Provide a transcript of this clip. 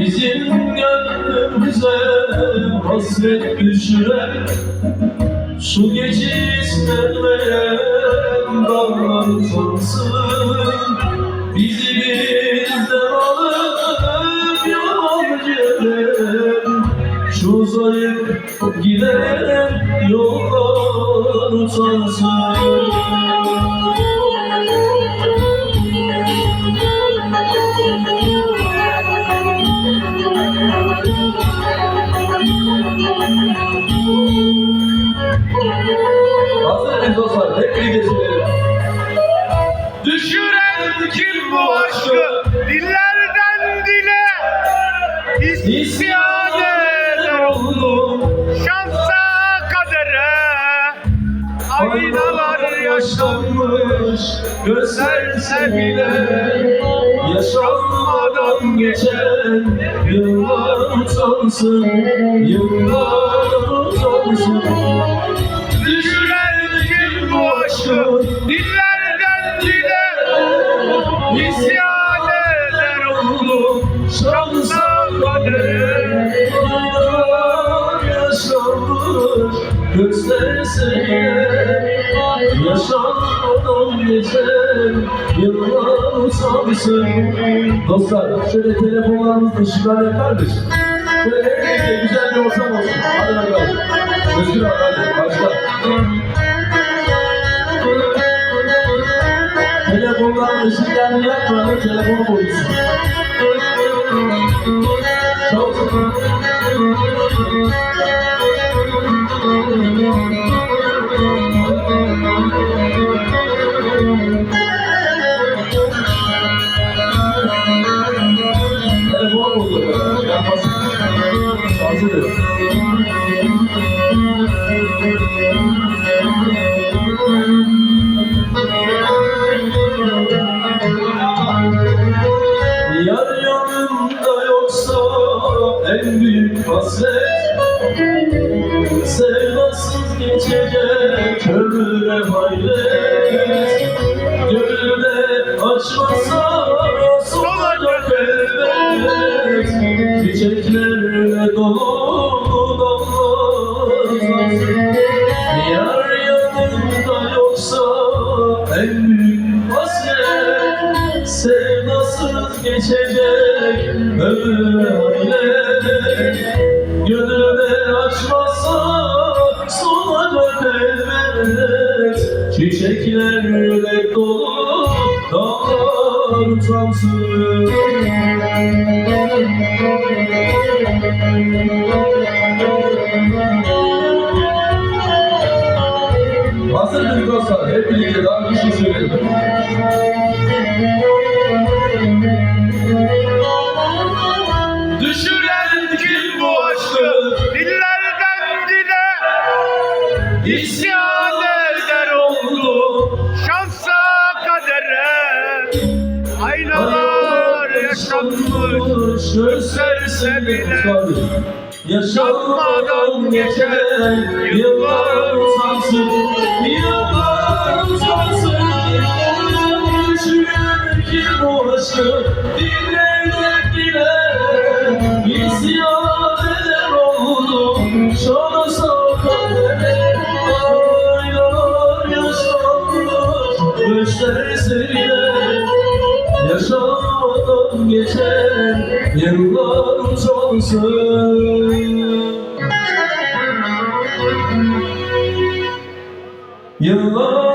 Bizim gönlümüze hasret düşüren Şu gece istenmeyen dağlar utansın Bizi bizden alıp yalancı Şu zayıf giden yollar utansın İsyan eder oldu şansa kadere. Aynalar yaşlanmış gösterse bile Yaşanmadan geçen yıllar utansın Yıllar utansın. Düşüren kim bu aşkı? Dillerden dile. İsyan Yaşanmadan geçen yıllar utansın Dostlar şöyle telefonlarımızı ışıklar yakar mısın? Şöyle birlikte güzel bir ortam olsun. Hadi bakalım. Özgür abi hadi başla. Telefonların ışıklarını yakmadan telefonu koyuyorsun. Çok Hazır. Yar yanımda yoksa en büyük hasret Sevdasız geçecek ömüre hayret Gönülde açmasa geçecek hayret Gönülde açmasa solacak elbet Çiçeklerle dolu dağlar utansın Hazır mıyız dostlar? Hep birlikte daha bir şey söyleyelim. Kim bu aşkı dillerden dile. İsyan eder oldu şansa kadere. Aynalar yaşanmış gösterse bile. Yaşanmadan geçen yıllar utansın Yıllar utansın Düşünen ki bu aşkı dinleyecek bile Yaşamadan geçen yıllar utansın Yıllar